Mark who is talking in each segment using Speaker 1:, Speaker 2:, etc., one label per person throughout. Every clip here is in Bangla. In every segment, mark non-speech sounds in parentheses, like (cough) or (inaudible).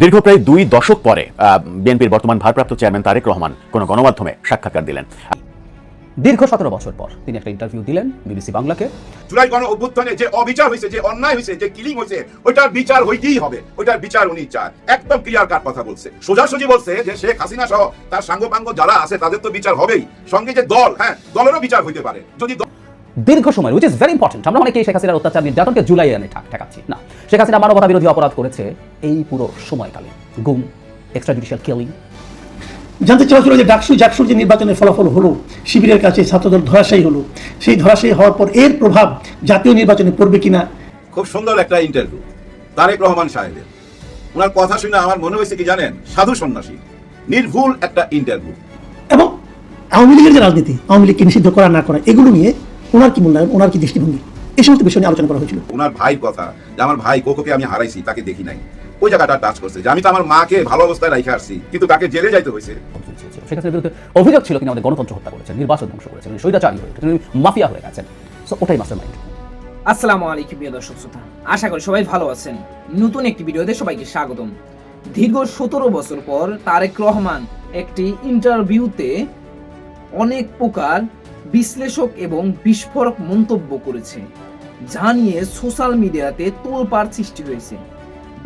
Speaker 1: দীর্ঘ প্রায় দুই দশক পরে বিএনপির বর্তমান ভারপ্রাপ্ত চেয়ারম্যান তারেক রহমান কোনো গণমাধ্যমে সাক্ষাৎকার দিলেন।
Speaker 2: দীর্ঘ সতেরো বছর পর তিনি একটা ইন্টারভিউ দিলেন বিবিসি বাংলাকে।
Speaker 3: জুলাই গণ অভ্যুত্থানে যে অবিচার হয়েছে যে অন্যায় হয়েছে যে কিলিং হয়েছে ওইটার বিচার হইতেই হবে। ওইটার বিচার উনি চান একদম ক্লিয়ার কাট কথা বলছে। সোজাসুজি বলছে যে শেখ হাসিনা সহ তার সাঙ্গপাঙ্গ যারা আছে তাদের তো বিচার হবেই। সঙ্গে যে দল হ্যাঁ দলেরও বিচার হইতে পারে। যদি
Speaker 2: দীর্ঘ সময় উইচ ইজ ভেরি ইম্পর্টেন্ট আমরা অনেকেই শেখ হাসিনার অত্যাচার নির্যাতনকে জুলাই এনে ঠাক ঠেকাচ্ছি। না শেখ হাসিনা মানবতা বিরোধী অপরাধ করেছে এই পুরো সময়কালে। গুম এক্সট্রা জুডিশিয়াল কিলিং
Speaker 4: জানতে চাওয়া যে ডাকসু জাকসুর যে নির্বাচনের ফলাফল হলো শিবিরের কাছে ছাত্রদল ধরাশায়ী হলো। সেই ধরাশায়ী হওয়ার পর এর প্রভাব জাতীয় নির্বাচনে পড়বে কিনা?
Speaker 3: খুব সুন্দর একটা ইন্টারভিউ তারেক রহমান সাহেবের। ওনার কথা শুনে আমার মনে হয়েছে কি জানেন? সাধু সন্ন্যাসী। নির্ভুল একটা ইন্টারভিউ
Speaker 4: এবং আওয়ামী লীগের যে রাজনীতি আওয়ামী লীগকে নিষিদ্ধ করা না করা এগুলো নিয়ে ওনার কি মূল্যায়ন ওনার কি দৃষ্টিভঙ্গি? এই সমস্ত বিষয় নিয়ে আলোচনা করা হয়েছিল।
Speaker 3: ওনার ভাইয়ের কথা যে আমার ভাই কোকোকে আমি হারাইছি তাকে দেখি নাই। ওই জায়গাটা টাচ করছে যে আমি তো আমার মাকে ভালো অবস্থায় রাইখে আসছি কিন্তু তাকে জেলে যাইতে হয়েছে।
Speaker 2: হাসিনার বিরুদ্ধে অভিযোগ ছিল তিনি আমাদের গণতন্ত্র হত্যা করেছেন নির্বাচন ধ্বংস করেছেন স্বৈরাচারী হয়ে গেছেন, মাফিয়া হয়ে গেছেন। সো ওটাই মাস্টার মাইন্ড
Speaker 5: আসসালামু আলাইকুম প্রিয় দর্শক শ্রোতা। আশা করি সবাই ভালো আছেন। নতুন একটি ভিডিওতে সবাইকে স্বাগতম। দীর্ঘ সতেরো বছর পর তারেক রহমান একটি ইন্টারভিউতে অনেক প্রকার বিশ্লেষক এবং বিস্ফোরক মন্তব্য করেছে, যা নিয়ে সোশ্যাল মিডিয়াতে তোলপাড় সৃষ্টি হয়েছে।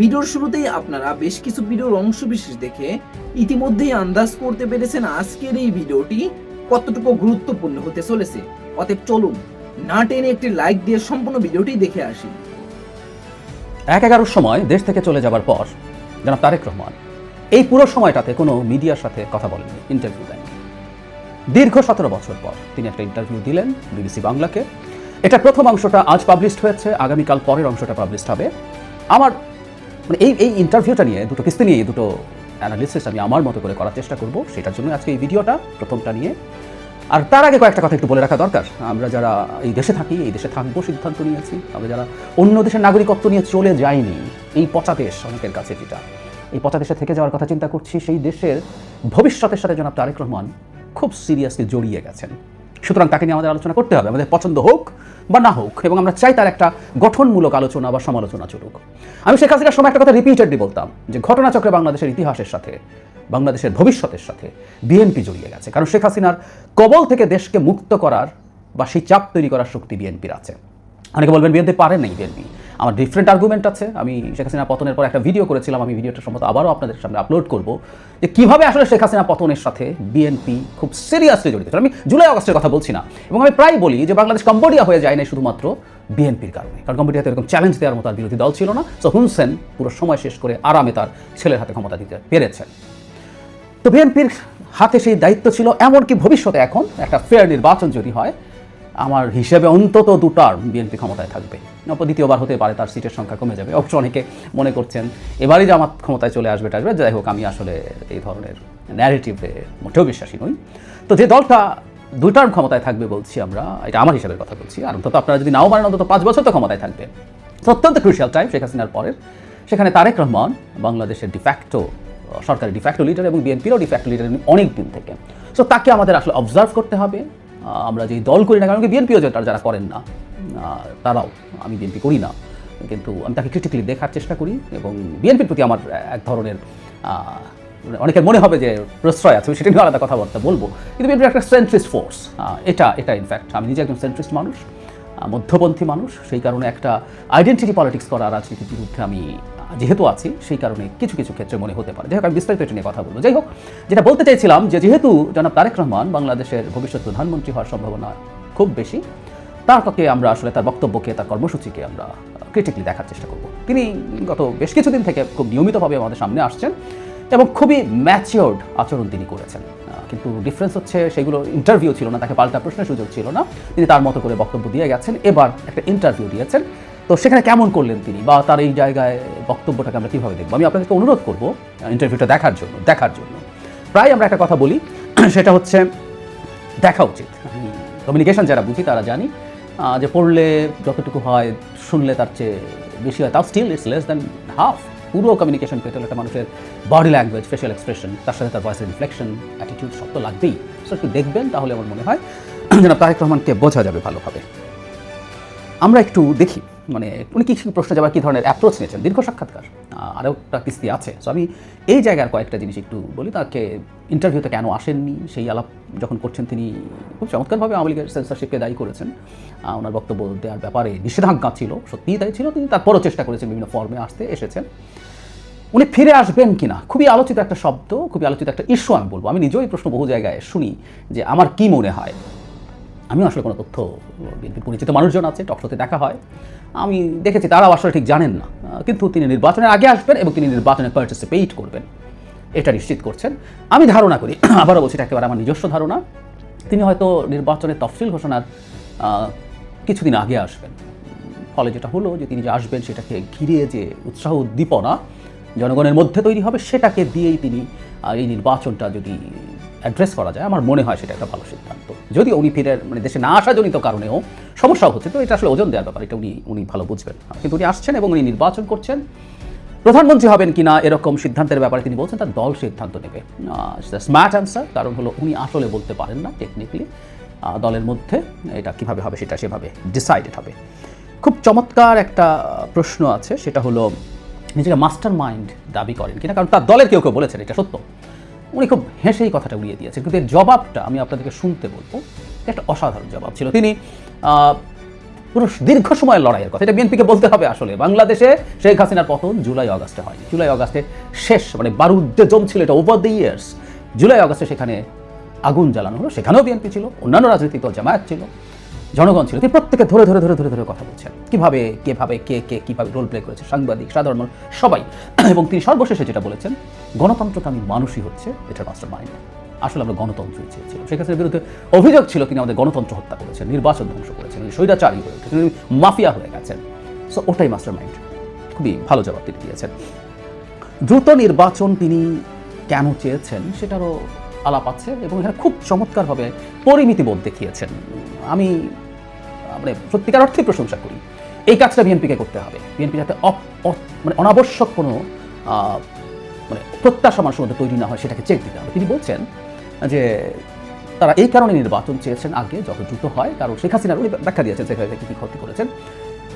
Speaker 5: ভিডিওর শুরুতেই আপনারা বেশ কিছু ভিডিওর অংশবিশেষ দেখে ইতিমধ্যেই আন্দাজ করতে পেরেছেন আজকের এই ভিডিওটি কতটুকু গুরুত্বপূর্ণ হতে চলেছে। অতএব চলুন, না টেনে একটি লাইক দিয়ে সম্পূর্ণ ভিডিওটি দেখে আসি।
Speaker 2: এক এগারোর সময় দেশ থেকে চলে যাবার পর, জনাব তারেক রহমান, এই পুরো সময়টাতে কোনো মিডিয়ার সাথে কথা বলেননি ইন্টারভিউ দেননি। দীর্ঘ সতেরো বছর পর তিনি একটা ইন্টারভিউ দিলেন বিবিসি বাংলাকে। এটা প্রথম অংশটা আজ পাবলিশড হয়েছে, আগামীকাল পরের অংশটা পাবলিশড হবে। আমার মানে এই এই ইন্টারভিউটা নিয়ে, দুটো কিস্তি নিয়ে, দুটো অ্যানালিসিস আমি আমার মতো করে করার চেষ্টা করব, সেটার জন্য আজকে এই ভিডিওটা প্রথমটা নিয়ে। আর তার আগে কয়েকটা কথা একটু বলে রাখা দরকার। আমরা যারা এই দেশে থাকি, এই দেশে থাকব সিদ্ধান্ত নিয়েছি আমরা যারা অন্য দেশের নাগরিকত্ব নিয়ে চলে যায়নি, এই পচা দেশ অনেকের কাছে যেটা। এই পচা দেশে থেকে যাওয়ার কথা চিন্তা করছি, সেই দেশের ভবিষ্যতের সাথে জনাব তারেক রহমান খুব সিরিয়াসলি জড়িয়ে গেছেন। সুতরাং তাকে নিয়ে আমাদের আলোচনা করতে হবে। আমাদের পছন্দ হোক বা না হোক, এবং আমরা চাই তার একটা গঠনমূলক আলোচনা বা সমালোচনা চলুক। আমি শেখ হাসিনার সময় একটা কথা রিপিটেডলি বলতাম, যে ঘটনাচক্রে বাংলাদেশের ইতিহাসের সাথে, বাংলাদেশের ভবিষ্যতের সাথে বিএনপি জড়িয়ে গেছে। কারণ শেখ হাসিনার কবল থেকে দেশকে মুক্ত করার বা সেই চাপ তৈরি করার শক্তি বিএনপির আছে। অনেকে বলবেন বিএনপি পারে নাই বিএনপি আমার ডিফারেন্ট আর্গুমেন্ট আছে। আমি শেখ হাসিনা পতনের পর একটা ভিডিও করেছিলাম, আমি ভিডিওটা সম্মত আবারও আপনাদের সামনে আপলোড করব। যে কীভাবে আসলে শেখ হাসিনা পতনের সাথে বিএনপি খুব সিরিয়াসলি জড়িত আমি জুলাই আগস্টের কথা বলছি না। এবং আমি প্রায় বলি যে বাংলাদেশ কম্বোডিয়া হয়ে যায় না শুধুমাত্র বিএনপির কারণে। কারণ কম্বোডিয়াতে এরকম চ্যালেঞ্জ দেওয়ার মতো আর বিরোধী দল ছিল না। সো হুন সেন পুরো সময় শেষ করে আরামে তার ছেলের হাতে ক্ষমতা দিতে পেরেছেন। তো বিএনপির হাতে সেই দায়িত্ব ছিল, এমনকি ভবিষ্যতে এখন একটা ফেয়ার নির্বাচন যদি হয় আমার হিসেবে অন্তত দু টার্ম বিএনপি ক্ষমতায় থাকবে। দ্বিতীয়বার হতে পারে তার সিটের সংখ্যা কমে যাবে। অবশ্য অনেকে মনে করছেন এবারই জামাত ক্ষমতায় চলে আসবে আসবে। যাই হোক, আমি আসলে এই ধরনের ন্যারেটিভে মোটেও বিশ্বাসী নই। তো যে দলটা দুই টার্ম ক্ষমতায় থাকবে বলছি আমরা, এটা আমার হিসাবের কথা বলছি। আর অন্তত আপনারা যদি নাও মানেন, অন্তত পাঁচ বছর তো ক্ষমতায় থাকবে। অত্যন্ত ক্রুশিয়াল টাইম শেখ হাসিনার পরের। সেখানে তারেক রহমান বাংলাদেশের ডিফ্যাক্টো সরকারি ডিফ্যাক্টো লিডার এবং বিএনপিরও ডিফ্যাক্টো লিডার অনেক দিন থেকে। সো তাকে আমাদের আসলে অবজার্ভ করতে হবে। আমরা যেই দল করি না কারণ বিএনপিও যারা করেন না তারাও, আমি বিএনপি করি না। কিন্তু আমি তাকে ক্রিটিক্যালি দেখার চেষ্টা করি এবং বিএনপির প্রতি আমার এক ধরনের অনেকের মনে হবে যে প্রশ্রয় আছে সেটা নিয়ে আলাদা কথাবার্তা বলব। কিন্তু বিএনপি একটা সেন্ট্রিস্ট ফোর্স এটা এটা ইনফ্যাক্ট আমি নিজে একজন সেন্ট্রিস্ট মানুষ মধ্যপন্থী মানুষ, সেই কারণে একটা আইডেন্টিটি পলিটিক্স করা, রাজনীতির বিরুদ্ধে আমি যেহেতু আছি, সেই কারণে কিছু কিছু ক্ষেত্রে মনে হতে পারে। যাই হোক, আমি বিস্তারিত এটা নিয়ে কথা বলব। যাই হোক, যেটা বলতে চাইছিলাম যে যেহেতু জনাব তারেক রহমান বাংলাদেশের ভবিষ্যৎ প্রধানমন্ত্রী হওয়ার সম্ভাবনা খুব বেশি তারকে আমরা আসলে তার বক্তব্যকে, তার কর্মসূচিকে আমরা ক্রিটিকলি দেখার চেষ্টা করব। তিনি গত বেশ কিছুদিন থেকে খুব নিয়মিতভাবে আমাদের সামনে আসছেন এবং খুবই ম্যাচিওর্ড আচরণ তিনি করেছেন। কিন্তু ডিফারেন্স হচ্ছে সেগুলো ইন্টারভিউ ছিল না, তাকে পাল্টা প্রশ্নের সুযোগ ছিল না। তিনি তার মতো করে বক্তব্য দিয়ে গেছেন। এবার একটা ইন্টারভিউ দিয়েছেন। তো সেখানে কেমন করলেন তিনি? বা তার এই জায়গায় বক্তব্যটাকে আমরা কীভাবে দেখব? আমি আপনাদেরকে অনুরোধ করব ইন্টারভিউটা দেখার জন্য দেখার জন্য। প্রায় আমরা একটা কথা বলি, (clears throat) সেটা হচ্ছে দেখা উচিত। কমিউনিকেশন যারা বুঝি, তারা জানি যে পড়লে যতটুকু হয়, শুনলে তার চেয়ে বেশি হয়, তাও still it's less than half পুরো কমিউনিকেশন পেতে হলে একটা মানুষের বডি ল্যাঙ্গুয়েজ ফেশিয়াল এক্সপ্রেশন তার সাথে তার ভয়েসের রিফ্লেকশন অ্যাটিটিউড সব তো লাগবেই। সো একটু দেখবেন, তাহলে আমার মনে হয়, (clears throat) যেন তারেক রহমানকে বোঝা যাবে ভালোভাবে। আমরা একটু দেখি মানে উনি কি কি প্রশ্ন যাবার কী ধরনের অ্যাপ্রোচ নিয়েছেন? দীর্ঘ সাক্ষাৎকার। আরও একটা কিস্তি আছে। সো আমি এই জায়গার কয়েকটা জিনিস একটু বলি। তাকে ইন্টারভিউতে কেন আসেননি? সেই আলাপ যখন করছেন তিনি খুব চমৎকারভাবে আওয়ামী লীগের সেন্সারশিপকে দায়ী করেছেন। ওনার বক্তব্য দেওয়ার ব্যাপারে নিষেধাজ্ঞা ছিল সত্যিই দায়ী ছিল। তিনি তারপরও চেষ্টা করেছেন বিভিন্ন ফর্মে আসতে, এসেছেন। উনি ফিরে আসবেন কিনা খুবই আলোচিত একটা শব্দ, খুবই আলোচিত একটা ইস্যু আমি বলব। আমি নিজেও এই প্রশ্ন বহু জায়গায় শুনি যে, আমার কি মনে হয়? আমি আসলে কোনো তথ্য, বিএনপির পরিচিত মানুষজন আছে টকশোতে দেখা হয়। আমি দেখেছি তারাও আসলে ঠিক জানেন না। কিন্তু তিনি নির্বাচনের আগে আসবেন এবং তিনি নির্বাচনে পার্টিসিপেট করবেন। এটা নিশ্চিত করছেন। আমি ধারণা করি, (clears throat) আবারও বলছি একেবারে আমার নিজস্ব ধারণা, তিনি হয়তো নির্বাচনের তফসিল ঘোষণার কিছুদিন আগে আসবেন। ফলে যেটা হলো যে তিনি যে আসবেন সেটাকে ঘিরে যে উৎসাহ উদ্দীপনা জনগণের মধ্যে তৈরি হবে, সেটাকে দিয়েই তিনি এই নির্বাচনটা যদি অ্যাড্রেস করা যায়। আমার মনে হয় সেটা একটা ভালো সিদ্ধান্ত। যদি উনি ফিরে মানে দেশে না আসাজনিত কারণেও সমস্যা হচ্ছে, তো এটা আসলে ওজন দেওয়ার ব্যাপার। এটা উনি উনি ভালো বুঝবেন কিন্তু উনি আসছেন এবং উনি নির্বাচন করছেন। প্রধানমন্ত্রী হবেন কিনা এরকম সিদ্ধান্তের ব্যাপারে তিনি বলছেন, তার দল সিদ্ধান্ত নেবে। স্মার্ট অ্যান্সার কারণ হলো উনি আসলে বলতে পারেন না টেকনিক্যালি দলের মধ্যে এটা কীভাবে হবে সেটা সেভাবে ডিসাইডেড হবে। খুব চমৎকার একটা প্রশ্ন আছে, সেটা হলো নিজেকে মাস্টার মাইন্ড দাবি করেন কিনা? কারণ তার দলের কেউ কেউ বলেছেন, এটা সত্য। উনি খুব হেসেই কথাটা উড়িয়ে দিয়েছেন। কিন্তু এর জবাবটা আমি আপনাদেরকে শুনতে বলব। একটা অসাধারণ জবাব ছিল। তিনি পুরো দীর্ঘ সময়ের লড়াইয়ের কথা। এটা বিএনপিকে বলতে হবে আসলে। বাংলাদেশে শেখ হাসিনার পতন জুলাই অগাস্টে হয়নি। জুলাই অগাস্টে শেষ মানে বারুদ্দে জমছিল এটা ওভার দ্য ইয়ার্স জুলাই অগাস্টে সেখানে আগুন জ্বালানো হলো। সেখানেও বিএনপি ছিল। অন্যান্য রাজনৈতিক দল জামায়াত ছিল। জনগণ ছিল, তিনি প্রত্যেকে ধরে ধরে ধরে ধরে ধরে কথা বলছেন। কীভাবে কীভাবে কে কে কীভাবে রোল প্লে করেছে? সাংবাদিক, সাধারণ মানুষ, সবাই। (clears throat) এবং তিনি সর্বশেষে যেটা বলেছেন গণতন্ত্রকামী মানুষই হচ্ছে এটার মাস্টার মাইন্ড আসলে আমরা গণতন্ত্রই চেয়েছিলাম। শেখ হাসিনার বিরুদ্ধে অভিযোগ ছিল তিনি আমাদের গণতন্ত্র হত্যা করেছেন, নির্বাচন ধ্বংস করেছেন, উনি স্বৈরাচারী হয়ে উঠেছেন, উনি মাফিয়া হয়ে গেছেন। সো ওটাই মাস্টার মাইন্ড খুবই ভালো জবাব তিনি দিয়েছেন। দ্রুত নির্বাচন তিনি কেন চেয়েছেন, সেটারও আলাপ আছে এবং এখানে খুব চমৎকারভাবে পরিমিতিবোধ দেখিয়েছেন আমি মানে সত্যিকার অর্থে প্রশংসা করি। এই কাজটা বিএনপিকে করতে হবে। বিএনপি যাতে মানে অনাবশ্যক কোনো মানে প্রত্যাশা মানুষের মধ্যে তৈরি না হয়, সেটাকে চেক দিতে হবে। তিনি বলছেন যে, তারা এই কারণে নির্বাচন চেয়েছেন আগে, যত দ্রুত হয়। কারণ শেখ হাসিনার উনি ব্যাখ্যা দিয়েছেন, শেখ হাসিনা কী ক্ষতি করেছেন।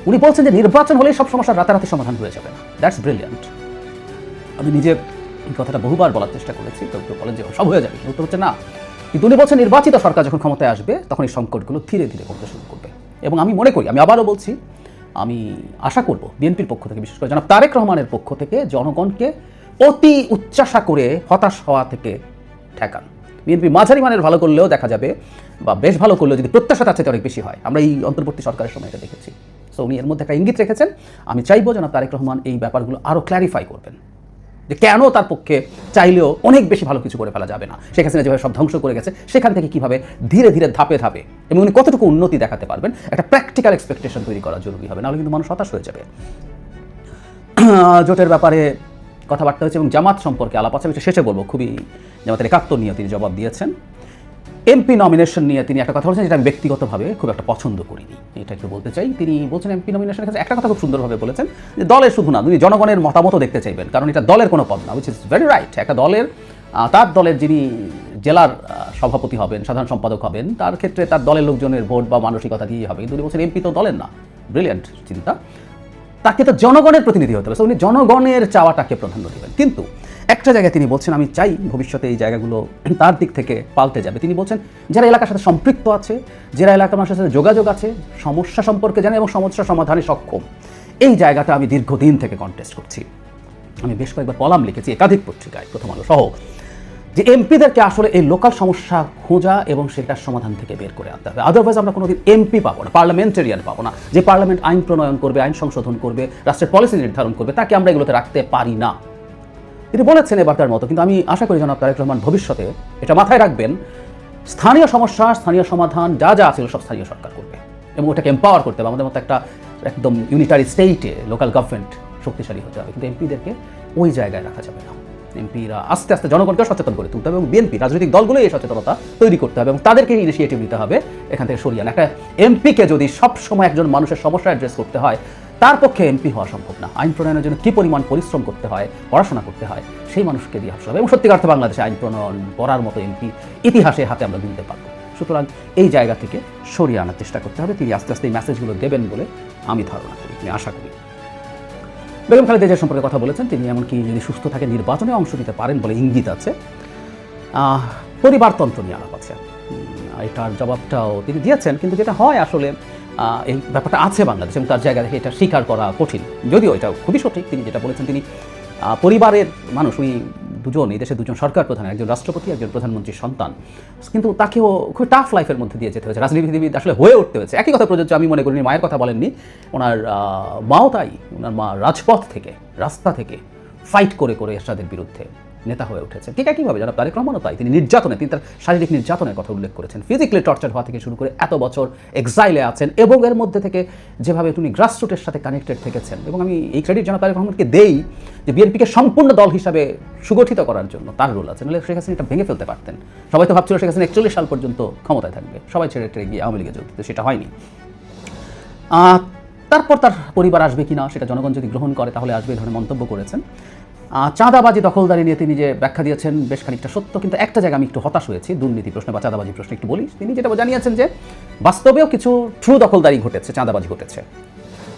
Speaker 2: উনি বলছেন যে, নির্বাচন হলেই সব সমস্যার রাতারাতি সমাধান হয়ে যাবে না। দ্যাটস ব্রিলিয়ান্ট আমি নিজে এই কথাটা বহুবার বলার চেষ্টা করেছি। তো কেউ বলেন যে, সব হয়ে যাবে। উত্তর হচ্ছে না। কিন্তু উনি বলছেন, নির্বাচিত সরকার যখন ক্ষমতায় আসবে, তখন এই সংকটগুলো ধীরে ধীরে কমতে শুরু করবে। এবং আমি মনে করি, আমি আবারও বলছি, আমি আশা করব বিএনপির পক্ষ থেকে, বিশেষ করে জনাব তারেক রহমানের পক্ষ থেকে জনগণকে অতি উচ্চাসা করে হতাশ হওয়া থেকে ঠেকান। বিএনপি মাঝারি মানের ভালো করলেও দেখা যাবে, বা বেশ ভালো করলেও যদি প্রত্যাশা তার চাইতে অনেক বেশি হয়। আমরা এই অন্তর্বর্তী সরকারের সময় এটা দেখেছি। সো উনি এর মধ্যে একটা ইঙ্গিত রেখেছেন, আমি চাইব জনাব তারেক রহমান এই ব্যাপারগুলো আরও ক্ল্যারিফাই করবেন। যে কেন তার পক্ষে চাইলেও অনেক বেশি ভালো কিছু করে ফেলা যাবে না। শেখ হাসিনা যেভাবে সব ধ্বংস করে গেছে, সেখান থেকে কীভাবে ধীরে ধীরে ধাপে ধাপে এবং উনি কতটুকু উন্নতি দেখাতে পারবেন, একটা প্র্যাকটিক্যাল এক্সপেকটেশন তৈরি করা জরুরি হবে, নাহলে কিন্তু মানুষ হতাশ হয়ে যাবে। জোটের ব্যাপারে কথাবার্তা হয়েছে এবং জামাত সম্পর্কে আলাপ আছে, আমি শেষে বলব, খুবই জামাতের একাত্তর নিয়ে তিনি জবাব দিয়েছেন। এমপি নমিনেশন নিয়ে তিনি একটা কথা বলছেন, যেটা আমি ব্যক্তিগতভাবে খুব একটা পছন্দ করিনি। এটা একটু বলতে চাই, তিনি বলছেন এমপি নমিনেশনের ক্ষেত্রে একটা কথা খুব সুন্দরভাবে বলেছেন, যে দলের শুধু না, তিনি জনগণের মতামতও দেখতে চাইবেন, কারণ এটা দলের কোনো পদ না উইচ ইজ ভেরি রাইট একটা দলের তার দলের যিনি জেলার সভাপতি হবেন, সাধারণ সম্পাদক হবেন, তার ক্ষেত্রে তার দলের লোকজনের ভোট বা মানসিকতা দিয়েই হবে। কিন্তু উনি বলছেন এমপি তো দলের না। ব্রিলিয়ান্ট চিন্তা। তাকে তো জনগণের প্রতিনিধি হতে হবে। উনি জনগণের চাওয়াটাকে প্রাধান্য দেবেন। কিন্তু একটা জায়গায় তিনি বলছেন, আমি চাই ভবিষ্যতে এই জায়গাগুলো তার দিক থেকে পাল্টে যাবে। তিনি বলছেন, যারা এলাকার সাথে সম্পৃক্ত আছে, যারা এলাকার মানুষের সাথে যোগাযোগ আছে, সমস্যা সম্পর্কে জানে এবং সমস্যা সমাধানে সক্ষম, এই জায়গাটা আমি দীর্ঘদিন থেকে কন্টেস্ট করছি। আমি বেশ কয়েকবার কলাম লিখেছি, একাধিক পত্রিকায়, প্রথম আলো সহ। যে এমপিদেরকে আসলে এই লোকাল সমস্যা খোঁজা এবং সেটার সমাধান থেকে বের করে আনতে হবে। আদারওয়াইজ আমরা কোনোদিন এমপি পাবো না, পার্লামেন্টারিয়ান পাবো না। যে পার্লামেন্ট আইন প্রণয়ন করবে, আইন সংশোধন করবে, রাষ্ট্রের পলিসি নির্ধারণ করবে, তাকে আমরা এগুলোতে রাখতে পারি না। তিনি বলেছেন এবার তার মতো, কিন্তু আমি আশা করি জনাব তারেক রহমান, ভবিষ্যতে এটা মাথায় রাখবেন, স্থানীয় সমস্যা, স্থানীয় সমাধান, যা যা আছে সব স্থানীয় সরকার করবে এবং ওটাকে এম্পাওয়ার করতে হবে। আমাদের মতো একটা একদম ইউনিটারি স্টেটে লোকাল গভর্নমেন্ট শক্তিশালী হতে হবে। কিন্তু এমপিদেরকে ওই জায়গায় রাখা যাবে না। এমপিরা আস্তে আস্তে জনগণকে সচেতন করে তুলতে হবে এবং বিএনপি রাজনৈতিক দলগুলো এই সচেতনতা তৈরি করতে হবে এবং তাদেরকে ইনিশিয়েটিভ নিতে হবে। এখান থেকে সরিয়ে একটা এমপিকে যদি সবসময় একজন মানুষের সমস্যা অ্যাড্রেস করতে হয়, তার পক্ষে এমপি হওয়া সম্ভব না। আইন প্রণয়নের জন্য কী পরিমাণ পরিশ্রম করতে হয়, পড়াশোনা করতে হয়, সেই মানুষকে দিয়ে আসতে হবে এবং সত্যিকার অর্থে বাংলাদেশে আইন প্রণয়ন করার মতো এমপি ইতিহাসে হাতে আমরা গুনতে পারব। সুতরাং এই জায়গা থেকে সরিয়ে আনার চেষ্টা করতে হবে। তিনি আস্তে আস্তে এই মেসেজগুলো দেবেন বলে আমি ধারণা করি, আমি আশা করি। বেগম খালেদা জিয়া সম্পর্কে কথা বলেছেন। তিনি এমনকি যদি সুস্থ থাকে, নির্বাচনে অংশ নিতে পারেন বলে ইঙ্গিত আছে। পরিবারতন্ত্র নিয়ে আলাপ আছে। এটার জবাবটাও তিনি দিয়েছেন, কিন্তু যেটা হয় আসলে এই ব্যাপারটা আছে বাংলাদেশ এবং তার জায়গা থেকে এটা স্বীকার করা কঠিন। যদিও এটা খুবই সঠিক। তিনি যেটা বলেছেন, তিনি পরিবারের মানুষ, উনি দুজন, এই দেশে দুজন সরকার প্রধান, একজন রাষ্ট্রপতি, একজন প্রধানমন্ত্রীর সন্তান। কিন্তু তাকেও খুব টাফ লাইফের মধ্যে দিয়ে যেতে হয়েছে। রাজনীতিবিদ আসলে হয়ে উঠতে হয়েছে। একই কথা প্রযোজ্য, আমি মনে করি উনি মায়ের কথা বলেননি। ওনার মাও তাই, ওনার মা রাজপথ থেকে, রাস্তা থেকে ফাইট করে করে এরশাদের বিরুদ্ধে। নেতা হয়ে উঠেছে ঠিক একইভাবে যারা তারেক রহমানও তাই। তিনি নির্যাতনে, তিনি তার শারীরিক নির্যাতনের কথা উল্লেখ করেছেন। ফিজিক্যালি টর্চার হওয়া থেকে শুরু করে এত বছর এক্সাইলে আছেন এবং এর মধ্যে থেকে যেভাবে তিনি গ্রাসরুটের সাথে কানেক্টেড থেকেছেন এবং আমি এই ক্রেডিট যেন তারেক রহমানকে দেই যে বিএনপিকে সম্পূর্ণ দল হিসাবে সুগঠিত করার জন্য তার রোল আছে। নাহলে শেখ হাসিনা এটা ভেঙে ফেলতে পারতেন। সবাই তো ভাবছিল শেখ হাসিনা একচল্লিশ সাল পর্যন্ত ক্ষমতায় থাকবে। সবাই ছেড়ে টেড়ে গিয়ে আওয়ামী লীগে যোগ দিতে। সেটা হয়নি। তারপর তার পরিবার আসবে কিনা সেটা জনগণ যদি গ্রহণ করে, তাহলে আসবে ধরনের মন্তব্য করেছেন। চাঁদাবাজি দখলদারি নিয়ে তিনি যে ব্যাখ্যা দিয়েছেন, বেশ খানিকটা সত্য। কিন্তু একটা জায়গায় আমি একটু হতাশ হয়েছি, দুর্নীতি প্রশ্নে বা চাঁদাবাজি প্রশ্নে একটু বলি। তিনি যেটা জানিয়েছেন যে, বাস্তবেও কিছু ট্রু দখলদারি ঘটেছে, চাঁদাবাজি ঘটেছে।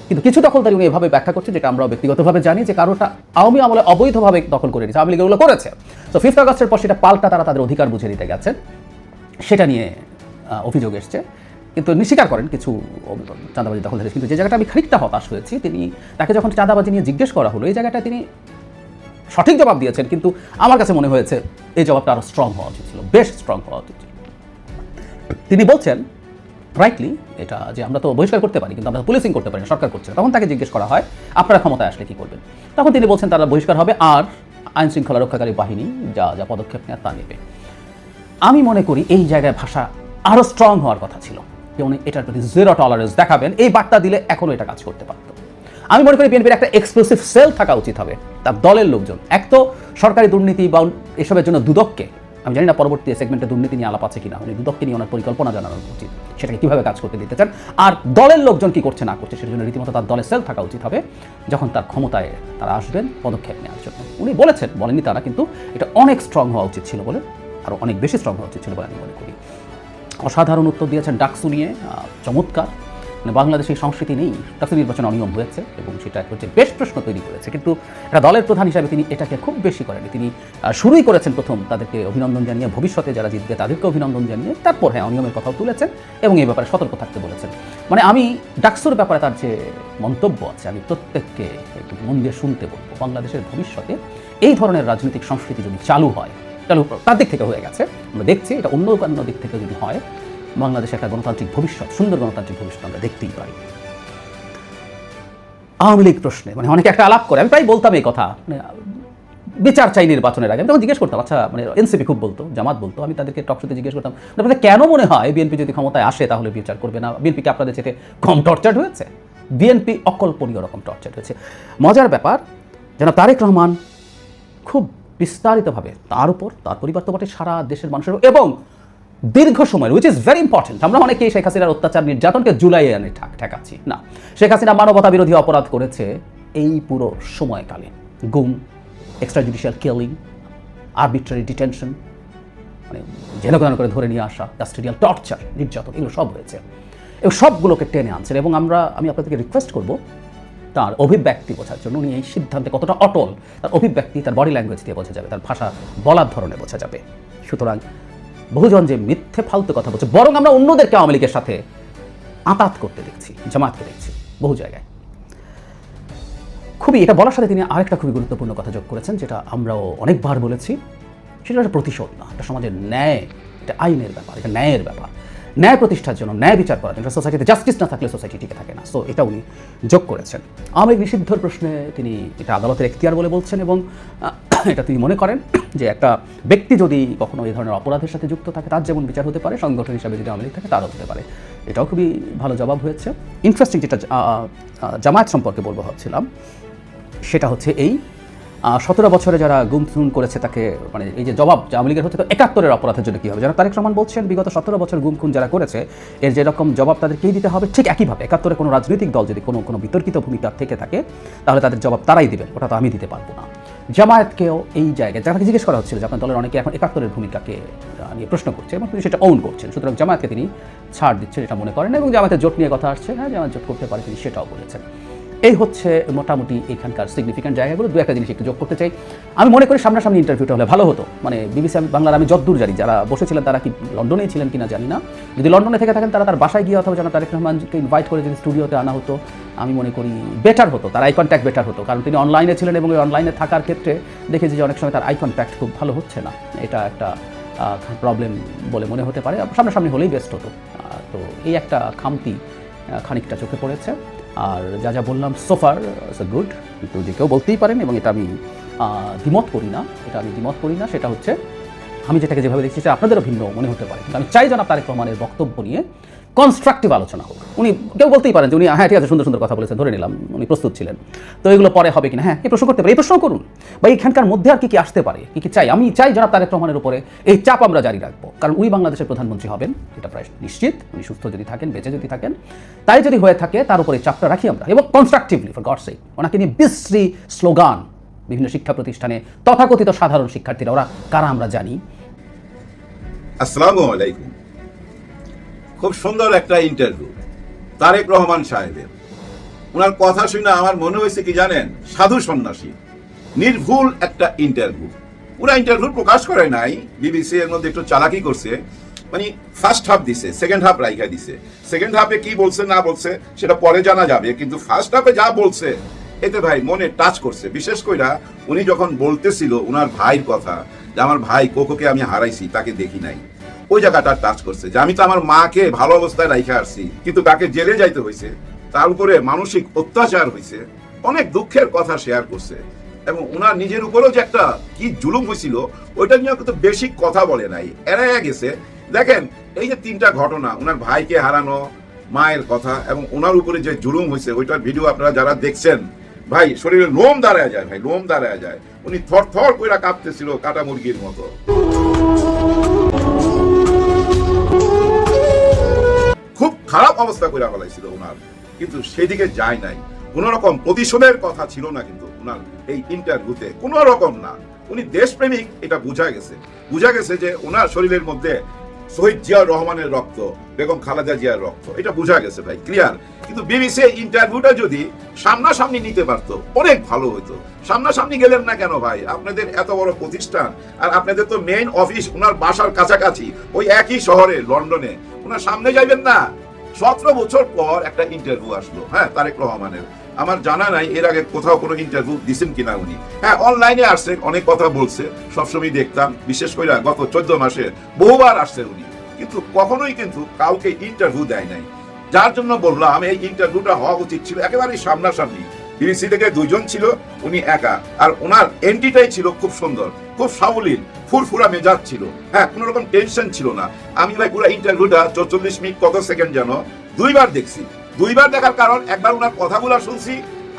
Speaker 2: কিন্তু কিছু দখলদারি উনি এভাবে ব্যাখ্যা করছে, যেটা আমরা ব্যক্তিগতভাবে জানি যে কারোটা আওয়ামী আমলে অবৈধভাবে দখল করে নিয়েছে, আওয়ামী লীগ করেছে। তো ফিফথ আগস্টের পর সেটা পাল্টা তারা তাদের অধিকার বুঝে নিতে গেছেন। সেটা নিয়ে অভিযোগ এসছে। কিন্তু তিনি স্বীকার করেন কিছু চাঁদাবাজি দখল ধরেছে কিন্তু যে জায়গাটা আমি খানিকটা হতাশ হয়েছি, তিনি তাকে যখন চাঁদাবাজি নিয়ে জিজ্ঞেস করা হলো, এই জায়গাটা তিনি সঠিক জবাব দিয়েছেন, কিন্তু আমার কাছে মনে হয়েছে এই জবাবটা আরও স্ট্রং হওয়া উচিত ছিল, বেশ স্ট্রং হওয়া উচিত ছিল। তিনি বলছেন রাইটলি এটা যে আমরা তো বহিষ্কার করতে পারি, কিন্তু আমরা পুলিশিং করতে পারি না, সরকার করছে তখন তাকে জিজ্ঞেস করা হয়, আপনারা ক্ষমতায় আসলে কি করবেন? তখন তিনি বলছেন, তারা বহিষ্কার হবে আর আইন শৃঙ্খলা রক্ষাকারী বাহিনী যা যা পদক্ষেপ নেয় তা নেবে। আমি মনে করি এই জায়গায় ভাষা আরও স্ট্রং হওয়ার কথা ছিল। যে উনি এটার প্রতি জিরো টলারেন্স দেখাবেন। এই বার্তা দিলে এখনও এটা কাজ করতে পারত। আমি মনে করি বিএনপির একটা এক্সক্লুসিভ সেল থাকা উচিত হবে। তার দলের লোকজন। এক তো সরকারি দুর্নীতি বা এসবের জন্য দুদককে, আমি জানি না পরবর্তী সেগমেন্টে দুর্নীতি নিয়ে আলাপ আছে কিনা, উনি দুদককে নিয়ে ওনার পরিকল্পনা জানানো উচিত, সেটাকে কীভাবে কাজ করতে দিতে চান। আর দলের লোকজন কি করছে, না করছে, সেটার জন্য রীতিমতো তার দলের সেল থাকা উচিত হবে, যখন তার ক্ষমতায় তারা আসবেন পদক্ষেপ নেওয়ার জন্য। উনি বলেছেন, বলেননি তারা, কিন্তু এটা অনেক স্ট্রং হওয়া উচিত ছিল বলে আরও অনেক বেশি স্ট্রং হওয়া উচিত ছিল বলে আমি মনে করি। অসাধারণ উত্তর দিয়েছেন ডাকসু নিয়ে চমৎকার। বাংলাদেশে এই সংস্কৃতি নেই ডাকসু নির্বাচন অনিয়ম হয়েছে এবং সেটা হচ্ছে বেশ প্রশ্ন তৈরি করেছে। কিন্তু একটা দলের প্রধান হিসাবে তিনি এটাকে খুব বেশি করেনি তিনি শুরুই করেছেন প্রথম তাদেরকে অভিনন্দন জানিয়ে, ভবিষ্যতে যারা জিতবে তাদেরকে অভিনন্দন জানিয়ে তারপর হ্যাঁ অনিয়মের কথাও তুলেছেন এবং এই ব্যাপারে সতর্ক থাকতে বলেছেন। মানে আমি ডাকসুর ব্যাপারে তার যে মন্তব্য আছে, আমি প্রত্যেককে একটু মন দিয়ে শুনতে বলব। বাংলাদেশের ভবিষ্যতে এই ধরনের রাজনৈতিক সংস্কৃতি যদি চালু হয় চালু তার দিক থেকে হয়ে গেছে। আমরা দেখছি এটা অন্য অন্য দিক থেকে যদি হয় বাংলাদেশে একটা গণতান্ত্রিক ভবিষ্যৎ, সুন্দর গণতান্ত্রিক ভবিষ্যৎ আমরা দেখতেই পারি আওয়ামী লীগ প্রশ্নে মানে অনেকে একটা আলাপ করে, আমি প্রায় বলতাম এই কথা মানে বিচার চাই নির্বাচনের আগে, আমি তখন জিজ্ঞেস করতাম আচ্ছা মানে এনসিপি খুব বলতো, জামাত বলতো? আমি তাদেরকে টকশোতে জিজ্ঞেস করতাম আপনাদের কেন মনে হয় বিএনপি যদি ক্ষমতায় আসে তাহলে বিচার করবে না? বিএনপিকে আপনাদের চেয়ে কম টর্চার হয়েছে? বিএনপি অকল্পনীয় রকম টর্চার হয়েছে। মজার ব্যাপার যেন তারেক রহমান খুব বিস্তারিতভাবে তার উপর, তার পরিবার তো বটে সারা দেশের মানুষের, এবং দীর্ঘ সময় উইচ ইজ ভেরি ইম্পর্টেন্ট আমরা অনেকেই শেখ হাসিনার অত্যাচার নির্যাতনকে জুলাই আনে ঠাক ঠেকাচ্ছি। না, শেখ হাসিনা মানবতা বিরোধী অপরাধ করেছে এই পুরো সময়কালে গুম extra judicial killing arbitrary detention মানে জেলে করে ধরে নিয়ে আসা কাস্টেডিয়াল টর্চার নির্যাতন, এগুলো সব হয়েছে। এবং সবগুলোকে টেনে আনছেন এবং আমরা, আমি আপনাদেরকে রিকোয়েস্ট করব তার অভিব্যক্তি বোঝার জন্য। উনি এই সিদ্ধান্তে কতটা অটল, তার অভিব্যক্তি, তার বডি ল্যাঙ্গুয়েজ দিয়ে বোঝা যাবে, তার ভাষা বলার ধরনে বোঝা যাবে। সুতরাং বহুজন যে মিথ্যে, ফালতু কথা বলছে, বরং আমরা অন্যদেরকে আওয়ামী লীগের সাথে আতাত করতে দেখছি জামাতকে দেখছি, বহু জায়গায়। খুবই, এটা বলার সাথে তিনি আরেকটা খুবই গুরুত্বপূর্ণ কথা যোগ করেছেন, যেটা আমরাও অনেকবার বলেছি, সেটা একটা প্রতিশোধ না, এটা সমাজের ন্যায়, এটা আইনের ব্যাপার, এটা ন্যায়ের ব্যাপার। ন্যায় প্রতিষ্ঠার জন্য ন্যায় বিচার করার জন্য সোসাইটিতে জাস্টিস না থাকলে সোসাইটি টিকে থাকে না। সো এটা উনি যোগ করেছেন। আওয়ামী নিষিদ্ধর প্রশ্নে তিনি এটা আদালতের এখতিয়ার বলে বলছেন এবং এটা তিনি মনে করেন যে একটা ব্যক্তি যদি কখনো এই ধরনের অপরাধের সাথে যুক্ত থাকে, তার যেমন বিচার হতে পারে, সংগঠন হিসাবে যদি আওয়ামী থাকে, তারও হতে পারে। এটাও খুবই ভালো জবাব হয়েছে। ইন্টারেস্টিং যেটা জামায়াত সম্পর্কে বলব ভাবছিলাম, সেটা হচ্ছে এই সতেরো বছরে যারা গুম খুন করেছে তাকে মানে এই যে জবাব আওয়ামী লীগের হচ্ছে তো একাত্তরের অপরাধের জন্য কী হবে? যারা তারেক রহমান বলছেন, বিগত সতেরো বছর গুম খুন যারা করেছে, এর যেরকম জবাব তাদেরকেই দিতে হবে? ঠিক একইভাবে, একাত্তরে কোনো রাজনৈতিক দল যদি কোনো কোনো বিতর্কিত ভূমিকা থেকে থাকে, তাহলে তাদের জবাব তারাই দিবেন, ওটা তো আমি দিতে পারব না। জামায়াতকেও এই জায়গায়, যাকে জিজ্ঞেস করা হচ্ছিল যে আপনার দলের অনেকে এখন একাত্তরের ভূমিকাকে নিয়ে প্রশ্ন করছে এবং তিনি সেটা অন করছেন, সুতরাং জামায়াতকে তিনি ছাড় দিচ্ছেন এটা মনে করেন এবং জামায়াতের জোট নিয়ে কথা আসছে। হ্যাঁ জামায়াত জোট করতে পারে তিনি, সেটাও বলেছেন। এই হচ্ছে মোটামুটি এখানকার সিগনিফিক্যান্ট জায়গাগুলো। দু একটা জিনিস একটু যোগ করতে চাই। আমি মনে করি সামনাসামনি ইন্টারভিউটা হলে ভালো হতো। মানে বিবিসি বাংলার আমি যদ্দূর জানি, যারা বসেছিলেন তারা কি লন্ডনেই ছিলেন কিনা জানি না। যদি লন্ডনে থেকে থাকেন তারা তার বাসায় গিয়ে অথবা যেন তারেক রহমানকে ইনভাইট করে যদি স্টুডিওতে আনা হতো, আমি মনে করি বেটার হতো, তার আই কন্ট্যাক্ট বেটার হতো। কারণ তিনি অনলাইনে ছিলেন এবং ওই অনলাইনে থাকার ক্ষেত্রে দেখেছি যে অনেক সময় তার আই কন্ট্যাক্ট খুব ভালো হচ্ছে না। এটা একটা প্রবলেম বলে মনে হতে পারে। সামনাসামনি হলেই বেস্ট হতো। তো এই একটা খামতি খানিকটা চোখে পড়েছে। আর যা যা বললাম সোফার গুড কিন্তু যে কেউ বলতেই পারেন এবং এটা আমি দ্বিমত করি না। এটা আমি দ্বিমত করি না, সেটা হচ্ছে, আমি যেটাকে যেভাবে দেখছি সেটা আপনাদেরও ভিন্ন মনে হতে পারে। কিন্তু আমি চাই যেন তারেক রহমানের বক্তব্য নিয়ে কনস্ট্রাকটিভ আলোচনা হোক। উনি কেউ বলতেই পারেন যে উনি হ্যাঁ ঠিক আছে, সুন্দর সুন্দর কথা বলেছেন, ধরে নিলাম, উনি প্রস্তুত ছিলেন। তো এগুলো পরে হবে কিনা? হ্যাঁ এই প্রশ্ন করতে পারে। এই প্রশ্ন করুন। বা এখানকার মধ্যে আর কি কি আসতে পারে? কি কি চাই? আমি চাই জনাব তারেক রহমানের উপরে এই চাপ আমরা জারি রাখব। কারণ উনি বাংলাদেশের প্রধানমন্ত্রী হবেন, এটা প্রায় নিশ্চিত। উনি সুস্থ যদি থাকেন, বেঁচে যদি থাকেন, তাই যদি হয়ে থাকে, তার উপরে চাপটা রাখি আমরা। এবং কনস্ট্রাকটিভলি ফর গড সেক ওনাকে নিয়ে বিশ্রী স্লোগান বিভিন্ন শিক্ষা প্রতিষ্ঠানে, তথাকথিত সাধারণ শিক্ষার্থীরা, ওরা কারা আমরা জানি?
Speaker 3: আসসালামু আলাইকুম। খুব সুন্দর একটা ইন্টারভিউ তারেক রহমান সাহেবের। ওনার কথা শুনে আমার মনে হয়েছে কি জানেন, সাধু সন্ন্যাসী, নির্ভুল একটা ইন্টারভিউ পুরা ইন্টারভিউ প্রকাশ করে নাই বিবিসি এর মধ্যে একটু চালাকি করছে মানে ফার্স্ট হাফ দিছে সেকেন্ড হাফ রাইখা দিছে। সেকেন্ড হাফে কি বলছে, না বলছে, সেটা পরে জানা যাবে, কিন্তু ফার্স্ট হাফে যা বলছে, এতে ভাই মনে টাচ করছে। বিশেষ কইরা উনি যখন বলতেছিল ওনার ভাইয়ের কথা, যে আমার ভাই কোকোকে আমি হারাইছি, তাকে দেখি নাই। ওই জায়গাটা টাচ করছে যে আমি তো আমার মাকে ভালো অবস্থায় রাইখা আসছি, কিন্তু তাকে জেলে যাইতে হয়েছে তার উপরে মানসিক অত্যাচার হয়েছে অনেক দুঃখের কথা শেয়ার করছে, এবং ওনার নিজের উপরেও যে একটা কি জুলুম হয়েছিল ওইটা নিয়ে কিন্তু বেশি কথা বলে নাই এড়াইয়া গেছে। দেখেন, এই যে তিনটা ঘটনা ওনার ভাইকে হারানো, মায়ের কথা, এবং ওনার উপরে যে জুলুম হয়েছে ওইটার ভিডিও আপনারা যারা দেখছেন, ভাই, শরীরে লোম দাঁড়ায় যায়, ভাই, লোম দাঁড়ায় যায়। উনি থর থর কইরা কাঁপতেছিল কাটা মুরগির মতো। খারাপ অবস্থা করে ফেলাইছিল ওনার কিন্তু সেদিকে যায় নাই। কোন রকম প্রতিশোধের কথা ছিল না কিন্তু ওনার এই ইন্টারভিউতে কোন রকম না। উনি দেশপ্রেমিক, এটা বোঝা গেছে। বোঝা গেছে যে ওনার শরীরের মধ্যে শহীদ জিয়াউর রহমানের রক্ত, বেগম খালেদা জিয়ার রক্ত, এটা বোঝা গেছে ভাই ক্লিয়ার কিন্তু বিবিসি ইন্টারভিউটা যদি সামনাসামনি নিতে পারতো, অনেক ভালো হতো সামনাসামনি গেলেন না কেন ভাই? আপনাদের এত বড় প্রতিষ্ঠান, আর আপনাদের তো মেইন অফিস ওনার বাসার কাছাকাছি, ওই একই শহরে লন্ডনে ওনার সামনে যাইবেন না? সতেরো বছর পর একটা ইন্টারভিউ আসলো। হ্যাঁ তারেক রহমানের। আমার জানা নাই এর আগে কোথাও কোনো ইন্টারভিউ দিছেন কিনা উনি। হ্যাঁ অনলাইনে আসছে, অনেক কথা বলছে, সবসময় দেখতাম। বিশেষ করে গত চোদ্দ মাসে বহুবার আসছে উনি। কিন্তু কখনোই কিন্তু কাউকে ইন্টারভিউ দেয় নাই। যার জন্য বললাম, এই ইন্টারভিউটা হওয়া উচিত ছিল একেবারেই সামনাসামনি। বিবিসি থেকে দুজন ছিল, উনি একা। আর ওনার এন্ট্রিটাই ছিল খুব সুন্দর, খুব সাবলীল, ফুরফুরা মেজাজ ছিল। হ্যাঁ কোনো রকম টেনশন ছিল না। আমি ভাই পুরো ইন্টারভিউটা চৌচল্লিশ মিনিট কত সেকেন্ড যেন দুইবার দেখছি। দুইবার দেখার কারণ একবার ওনার কথাগুলো শুনছি,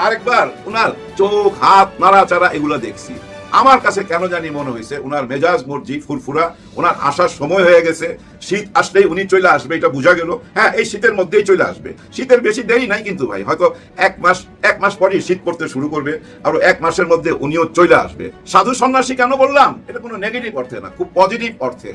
Speaker 3: আরেকবার ওনার চোখ, হাত, নাড়াচাড়া এগুলো দেখছি। আমার কাছে কেন জানি মনে হয়েছে ওনার মেজাজ, মর্জি, ফুরফুরা ওনার আসার সময় হয়ে গেছে, শীত আসলেই উনি চলে আসবে, এটা বোঝা গেল। হ্যাঁ এই শীতের মধ্যেই চলে আসবে। শীতের বেশি দেরি নাই কিন্তু ভাই, হয়তো এক মাস এক মাস পরেই শীত পড়তে শুরু করবে আর এক মাসের মধ্যে উনিও চলে আসবে। সাধু সন্ন্যাসী কেন বললাম? এটা কোনো নেগেটিভ অর্থে না, খুব পজিটিভ অর্থে।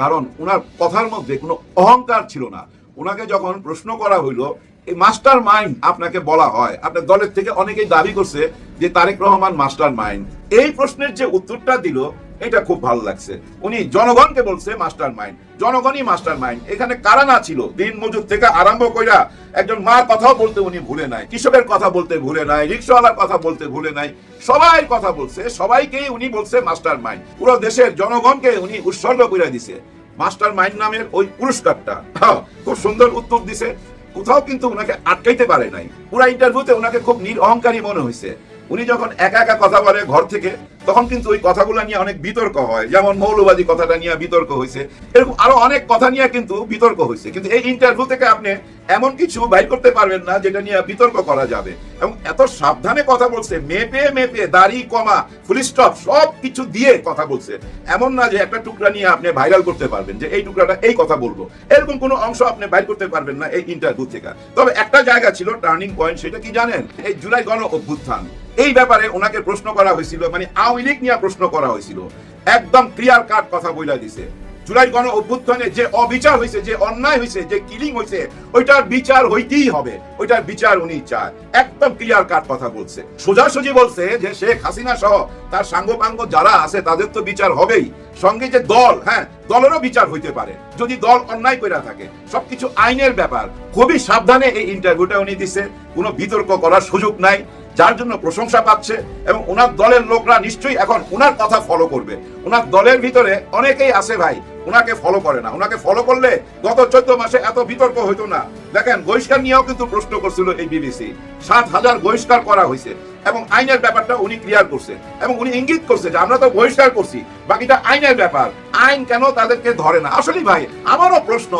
Speaker 3: কারণ ওনার কথার মধ্যে কোনো অহংকার ছিল না। ওনাকে যখন প্রশ্ন করা হইল এই মাস্টার মাইন্ড আপনাকে বলা হয়। আপনার দলের থেকে অনেকেই দাবি করছে যে তারেক রহমান মাস্টার মাইন্ড এই প্রশ্নের যে উত্তরটা দিল এটা খুব ভালো লাগছে। উনি জনগণকে বলছে মাস্টার মাইন্ড জনগণই মাস্টার মাইন্ড এখানে কারা না ছিল? দিন মজুর থেকে আরম্ভ কইরা একজন মার কথাও বলতে উনি ভুলে নাই। কৃষকের কথা বলতে ভুলে নাই। রিক্সাওয়ালার কথা বলতে ভুলে নাই। সবাই কথা বলছে। সবাইকেই উনি বলছে মাস্টার মাইন্ড পুরো দেশের জনগণকে উনি উৎসর্গ করে দিছে। মাস্টার মাইন্ড নামের ওই পুরস্কারটা। হ্যাঁ, খুব সুন্দর উত্তর দিছে। কোথাও কিন্তু ওনাকে আটকাইতে পারে নাই। পুরা ইন্টারভিউতে ওনাকে খুব নিরহংকারী মনে হয়েছে উনি যখন একা একা কথা বলে ঘর থেকে, তখন কিন্তু ওই কথাগুলো নিয়ে অনেক বিতর্ক হয়। যেমন মৌলবাদী কথাটা নিয়ে বিতর্ক হয়েছে এরকম আরও অনেক কথা নিয়ে কিন্তু বিতর্ক হয়েছে কিন্তু এই ইন্টারভিউ থেকে আপনি এমন কিছু বাইর করতে পারবেন না, যেটা নিয়ে বিতর্ক করা যাবে। এবং এত সাবধানে কথা বলছে, মেপে মেপে, দাড়ি, কমা ফুল স্টপ সব সবকিছু দিয়ে কথা বলছে। এমন না যে একটা টুকরা নিয়ে আপনি ভাইরাল করতে পারবেন, যে এই টুকরাটা এই কথা বলব। এরকম কোনো অংশ আপনি বাইর করতে পারবেন না এই ইন্টারভিউ থেকে। তবে একটা জায়গা ছিল টার্নিং পয়েন্ট সেটা কি জানেন? এই জুলাই গণ অভ্যুত্থান। এই ব্যাপারে ওনাকে প্রশ্ন করা হয়েছিল মানে আওয়ামী লীগ নিয়ে প্রশ্ন করা হয়েছিল। একদম ক্লিয়ার কাট কথা বইলা দিছে। জুলাই গণ অভ্যুত্থানে যে অবিচার হয়েছে, যে অন্যায় হয়েছে, যে কিলিং হয়েছে, ওইটার বিচার হইতেই হবে। ওইটার বিচার উনি চায়। একদম ক্লিয়ার কাট কথা বলছে। সোজাসুজি বলছে যে শেখ হাসিনা সহ তার সাঙ্গপাঙ্গ যারা আছে, তাদের তো বিচার হবেই। সঙ্গে যে দল হ্যাঁ দলেরও বিচার হইতে পারে। যদি দল অন্যায় করে থাকে, সবকিছু আইনের ব্যাপার। খুবই সাবধানে এই ইন্টারভিউটা উনি দিছে। কোনো বিতর্ক করার সুযোগ নাই। যার জন্য প্রশংসা পাচ্ছে এবং ওনার দলের লোকরা নিশ্চয়ই এখন ওনার কথা ফলো করবে। ওনার দলের ভিতরে অনেকেই আছে ভাই ওনাকে ফলো করে না। ওনাকে ফলো করলে গত চোদ্দ মাসে এত বিতর্ক হইতো না। দেখেন, বহিষ্কার নিয়েও কিন্তু প্রশ্ন করছিল এই বিবিসি সাত হাজার বহিষ্কার করা হয়েছে এবং আইনের ব্যাপারটা উনি ক্লিয়ার করছে এবং উনি ইঙ্গিত করছে যে আমরা তো বহিষ্কার করছি, বাকিটা আইনের ব্যাপার। আইন কেন তাদেরকে ধরে না? আসলে ভাই, আমারও প্রশ্ন,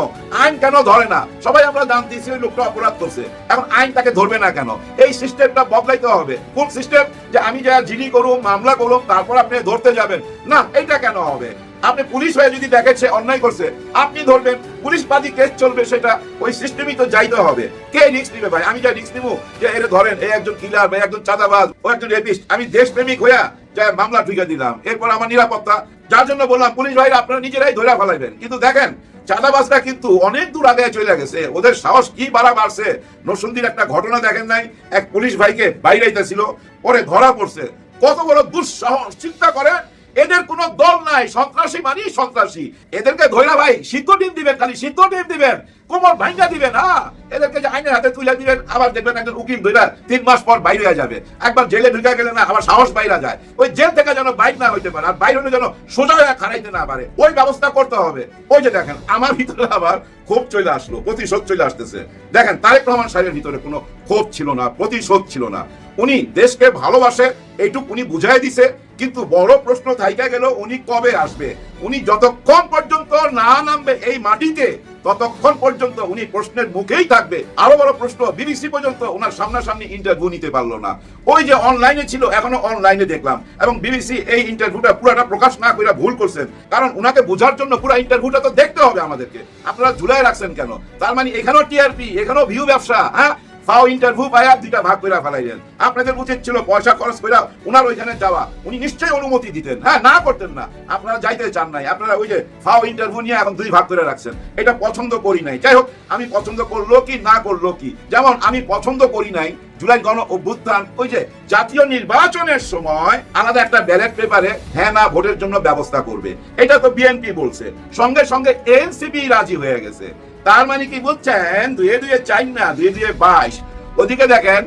Speaker 3: আইন কেন ধরে না? সবাই আমরা জানতেছি ওই লোকটা অপরাধ করছে। এখন আইন তাকে ধরবে না কেন? এই সিস্টেমটা বদলাইতে হবে। কোন সিস্টেম যে আমি যা জিডি করুম, মামলা করুম, তারপর আপনি ধরতে যাবেন। না এটা কেন হবে? আপনি পুলিশ হয়ে যদি দেখেছে অন্যায় করছে, আপনি ধরবেন, পুলিশ বাদী কেস চলবে, সেটা ওই সিস্টেমই তো যাইতে হবে। কে রিস্ক নিবে ভাই? আমি যা রিস্ক নিবো, যে এর ধরেন এই একজন কিলার বা একজন চাঁদাবাজ, ও একজন রেপিস্ট আমি দেশপ্রেমিক হইয়া যা মামলা ঢুকে দিলাম। এরপর আমার নিরাপত্তা, যার জন্য বললাম, পুলিশ ভাইরা, আপনারা নিজেরাই ধরে ফেলাইবেন। কিন্তু দেখেন, চাঁদাবাজরা কিন্তু অনেক দূর আগে চলে গেছে। ওদের সাহস কি বাড়া বাড়ছে নরসুন্দির একটা ঘটনা দেখেন নাই? এক পুলিশ ভাইকে বাইরাইতেছিল পরে ধরা পড়ছে। কত বড় দুঃসাহস। চিন্তা করেন এদের কোনো দল নাই, সন্ত্রাসী মানি সন্ত্রাসী। এদেরকে ধৈরা ভাই, সিদ্ধ ডিম দিবেন খালি, সিদ্ধ ডিম দিবেন। কোমর ভাঙ্গা দিবেন হ্যাঁ এদেরকে যে আইনের হাতে তুলে দিবেন, আবার দেখবেন একজন উকিল ধৈরা তিন মাস পর বাইরে যাবে। একবার জেলে ঢুকে গেলে না, আবার সাহস বাইরে যায়। ওই জেল থেকে যেন বাইর না হইতে পারে, আর বাইরে হলে যেন সোজা হয়ে খারাইতে না পারে। ওই ব্যবস্থা করতে হবে। ওই যে দেখেন, আমার ভিতরে আবার ক্ষোভ চলে আসলো, প্রতিশোধ চলে আসতেছে। দেখেন, তারেক রহমান সাহেবের ভিতরে কোনো ক্ষোভ ছিল না, প্রতিশোধ ছিল না। উনি দেশকে ভালোবাসে, এইটুক উনি বুঝাই দিছে। কিন্তু বড় প্রশ্ন থাইকা গেল, উনি কবে আসবে? উনি যতক্ষণ পর্যন্ত না নামবে এই মাটিতে, ততক্ষণ পর্যন্ত উনি প্রশ্নের মুখেই থাকবে। আরও বড় প্রশ্ন, বিবিসি পর্যন্ত ওনার সামনাসামনি ইন্টারভিউ নিতে পারল না। ওই যে অনলাইনে ছিল, এখনও অনলাইনে দেখলাম। এবং বিবিসি এই ইন্টারভিউটা পুরোটা প্রকাশ না করে ভুল করছেন। কারণ ওনাকে বোঝার জন্য পুরো ইন্টারভিউটা তো দেখতে হবে আমাদেরকে। আপনারা ঝুলাই রাখছেন কেন? তার মানে এখানেও টিআরপি এখানেও ভিউ ব্যবসা হ্যাঁ? ফাও ইন্টারভিউ পাইয়া দুইটা ভাগ করে ফেলাইলেন। আপনাদের উচিত ছিল পয়সা খরচ করে ওনার ওইখানে যাওয়া। উনি নিশ্চয়ই অনুমতি দিতেন। হ্যাঁ না করতেন না। আপনারা যাইতে চান নাই। আপনারা ওই যে ফাও ইন্টারভিউ নিয়ে এখন দুই ভাগ করে রাখছেন। এটা পছন্দ করি নাই। যাই হোক, আমি পছন্দ করল কি, না করল কি? যেমন আমি পছন্দ করি নাই জুলাই গণ অভ্যুত্থান। ওই যে জাতীয় নির্বাচনের সময় আলাদা একটা ব্যালট পেপারে হ্যাঁ না ভোটের জন্য ব্যবস্থা করবে। এটা তো বিএনপি বলছে। সঙ্গে সঙ্গে এনসিপি রাজি হয়ে গেছে। তার মানে কি বুঝছেন দুয়ে দুয়ে চাই না, দুয়ে দুয়ে বাইশ। ওদিকে দেখেন,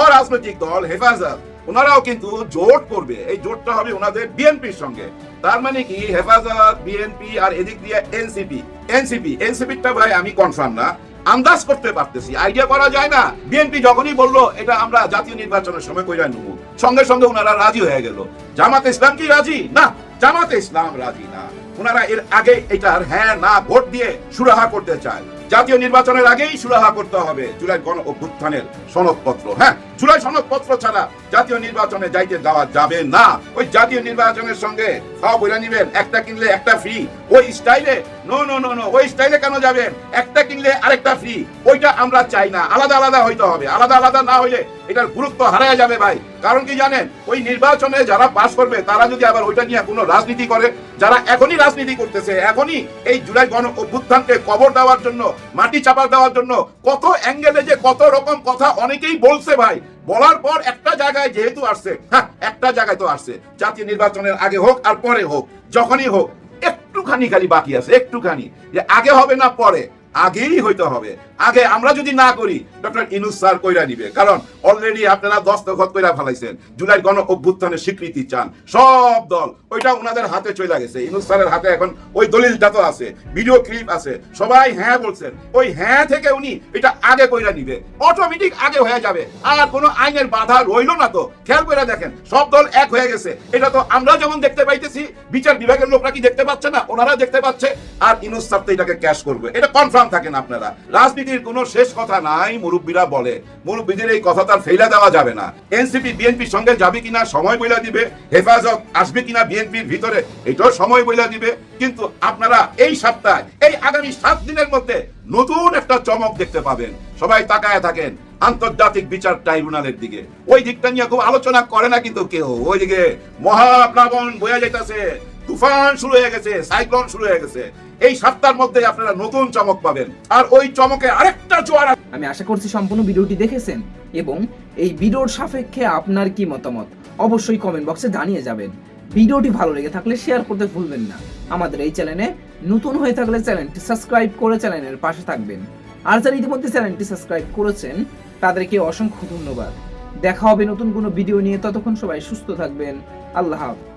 Speaker 3: অরাজনৈতিক দল হেফাজত, ওনারাও কিন্তু জোট করবে। এই জোটটা হবে ওনাদের বিএনপির সঙ্গে। তার মানে কি? হেফাজত, বিএনপি আর এদিক দিয়ে এনসিপি। এনসিপি এনসিপিটা ভাই আমি কনফার্ম না। আন্দাজ করতে পারতেছি। আইডিয়া করা যায় না। বিএনপি যখনই বলল, এটা আমরা জাতীয় নির্বাচনের সময় কইরা নেব। সঙ্গে সঙ্গে ওনারা রাজি হয়ে গেল। জামাতে ইসলাম কি রাজি? না, জামাতে ইসলাম রাজি না। ওনারা এর আগে এটার হ্যাঁ না, ভোট দিয়ে সুরাহা করতে চায়। জাতীয় নির্বাচনের আগেই সুরাহা করতে হবে। জুলাই গণ অভ্যুত্থানের সনদপত্র হ্যাঁ? জুলাই সনদপত্র ছাড়া জাতীয় নির্বাচনে যাইতে দেওয়া যাবে না। ওই জাতীয় নির্বাচনের সঙ্গে খাওয়া বইরা নিবেন, একটা কিনলে একটা ফ্রি ওই স্টাইলে নো নো নো নো ওই স্টাইলে কেন যাবেন? একটা কিনলে আরেকটা ফ্রি ওইটা আমরা চাই না, আলাদা আলাদা হইতে হবে, আলাদা আলাদা না হইলে এটার গুরুত্ব হারায় যাবে ভাই। কারণ কি জানেন, ওই নির্বাচনে যারা পাস করবে, তারা যদি আবার ওইটা নিয়ে কোনো রাজনীতি করে, যারা এখনই রাজনীতি করতেছে, এখনই এই জুলাই গণ অভ্যুত্থানকে কবর দেওয়ার জন্য, মাটি চাপা দেওয়ার জন্য, কত অ্যাঙ্গেলে যে কত রকম কথা অনেকেই বলছে ভাই। বলার পর একটা জায়গায় যেহেতু আসছে হ্যাঁ একটা জায়গায় তো আসছে। জাতীয় নির্বাচনের আগে হোক আর পরে হোক, যখনই হোক, একটুখানি খালি বাকি আছে, একটুখানি। যে আগে হবে না পরে আগেই হইতে হবে। আগে আমরা যদি না করি, ডক্টর ইনুস স্যার কইরা নিবে। কারণ অলরেডি আপনারা দস্তখত কইরা ফেলাইছেন। জুলাই গণ অভ্যুত্থানের স্বীকৃতি চান। সব দল, ওইটা ওনাদের হাতে চলে গেছে। ইনুস স্যারের হাতে এখন ওই দলিলটা তো আছে। ভিডিও ক্লিপ আছে। সবাই হ্যাঁ বলছেন। ওই হ্যাঁ থেকে উনি এটা আগে কইরা নিবে। অটোমেটিক আগে হয়ে যাবে। আর কোনো আইনের বাধা রইল না তো। খেয়াল করে দেখেন, সব দল এক হয়ে গেছে। এটা তো আমরা যেমন দেখতে পাইতেছি, বিচার বিভাগের লোকরা কি দেখতে পাচ্ছে না? ওনারা দেখতে পাচ্ছে। আর ইনুস স্যার তো এটাকে ক্যাশ করবে। এটা কনফার্ম সাবধান থাকেন আপনারা। রাজনীতির কোনো শেষ কথা নাই, মুরব্বীরা বলে। মুরব্বীদের এই কথা তার ফেলে দেওয়া যাবে না। এনসিপি, বিএনপির সঙ্গে যাবে কিনা, সময় বইলা দিবে। হেফাজত আসবে কিনা বিএনপির ভিতরে, এটাও সময় বইলা দিবে। কিন্তু আপনারা এই সপ্তাহে, এই আগামী সাত দিনের মধ্যে নতুন একটা চমক দেখতে পাবেন। সবাই তাকায় থাকেন আন্তর্জাতিক বিচার ট্রাইব্যুনালের দিকে। ওই দিকটা নিয়ে খুব আলোচনা করে না কিন্তু কেউ। ওইদিকে মহাপ্লাবন বয়ে যাইতেছে। তুফান শুরু হয়ে গেছে, সাইক্লোন শুরু হয়ে গেছে। এই সপ্তাহের মধ্যে আপনারা নতুন চমক পাবেন। আর ওই চমকে আরেকটা জোয়ার
Speaker 5: আমি আশা করছি সম্পূর্ণ ভিডিওটি দেখেছেন এবং এই ভিডিওর সাপেক্ষে আপনার কি মতামত? অবশ্যই কমেন্ট বক্সে জানিয়ে যাবেন। ভিডিওটি ভালো লেগে থাকলে শেয়ার করতে ভুলবেন না। আমাদের এই চ্যানেলে নতুন হয়ে থাকলে চ্যানেলটি সাবস্ক্রাইব করে চ্যানেলের পাশে থাকবেন। আর যারা ইতিমধ্যে চ্যানেলটি সাবস্ক্রাইব করেছেন, তাদেরকে অসংখ্য ধন্যবাদ। দেখা হবে নতুন কোনো ভিডিও নিয়ে। ততক্ষণ সবাই সুস্থ থাকবেন। আল্লাহ হাফেজ।